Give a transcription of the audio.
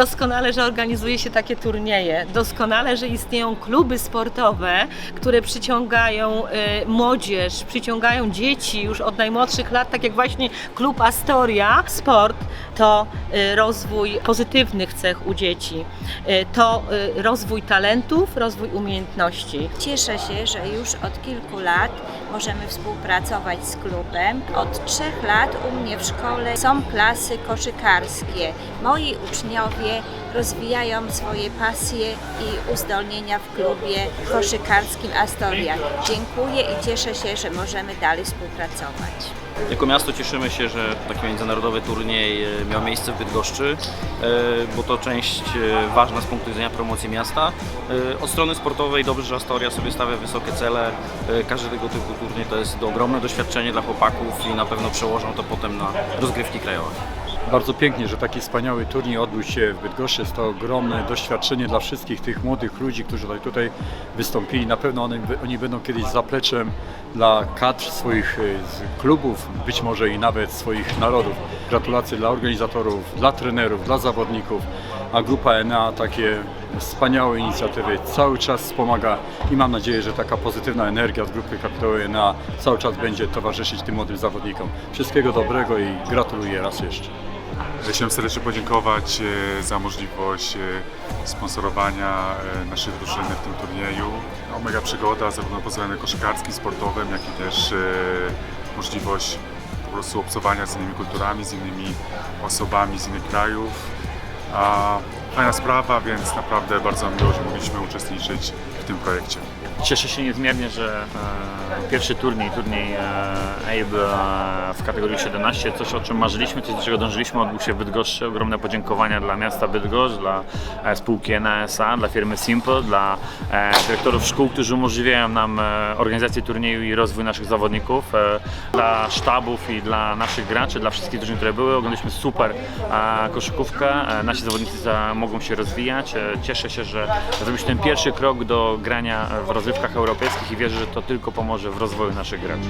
Doskonale, że organizuje się takie turnieje. Doskonale, że istnieją kluby sportowe, które przyciągają e, młodzież, przyciągają dzieci już od najmłodszych lat, tak jak właśnie klub Astoria. Sport to e, rozwój pozytywnych cech u dzieci. E, To rozwój talentów, rozwój umiejętności. Cieszę się, że już od kilku lat możemy współpracować z klubem. Od trzech lat u mnie w szkole są klasy koszykarskie. Moi uczniowie rozwijają swoje pasje i uzdolnienia w klubie koszykarskim Astoria. Dziękuję i cieszę się, że możemy dalej współpracować. Jako miasto cieszymy się, że taki międzynarodowy turniej e, miał miejsce w Bydgoszczy, e, bo to część e, ważna z punktu widzenia promocji miasta. Od strony sportowej dobrze, że Astoria sobie stawia wysokie cele. Każdy tego typu turniej to jest ogromne doświadczenie dla chłopaków i na pewno przełożą to potem na rozgrywki krajowe. Bardzo pięknie, że taki wspaniały turniej odbył się w Bydgoszczy. Jest to ogromne doświadczenie dla wszystkich tych młodych ludzi, którzy tutaj, wystąpili. Na pewno oni, oni będą kiedyś zapleczem dla kadr swoich z klubów, być może i nawet swoich narodów. Gratulacje dla organizatorów, dla trenerów, dla zawodników, a grupa ENA takie wspaniałe inicjatywy cały czas wspomaga i mam nadzieję, że taka pozytywna energia z grupy kapitałowej ENA cały czas będzie towarzyszyć tym młodym zawodnikom. Wszystkiego dobrego i gratuluję raz jeszcze. Chciałem serdecznie podziękować e, za możliwość e, sponsorowania e, naszej drużyny w tym turnieju. No, mega przygoda zarówno pod względem koszykarskim, sportowym, jak i też możliwość po prostu obcowania z innymi kulturami, z innymi osobami z innych krajów. A, fajna sprawa, więc naprawdę bardzo miło, że mogliśmy uczestniczyć w tym projekcie. Cieszę się niezmiernie, że pierwszy turniej, turniej ABE e, w kategorii 17, coś o czym marzyliśmy, coś do czego dążyliśmy, odbył się w Bydgoszczy. Ogromne podziękowania dla miasta Bydgoszcz, dla e, spółki NASA, dla firmy Simple, dla e, dyrektorów szkół, którzy umożliwiają nam organizację turnieju i rozwój naszych zawodników, dla sztabów i dla naszych graczy, dla wszystkich drużyn, które były. Oglądaliśmy super koszykówkę, nasi zawodnicy za- mogą się rozwijać. Cieszę się, że zrobiliśmy ten pierwszy krok do grania w rozrywkach europejskich i wierzę, że to tylko pomoże w rozwoju naszych graczy.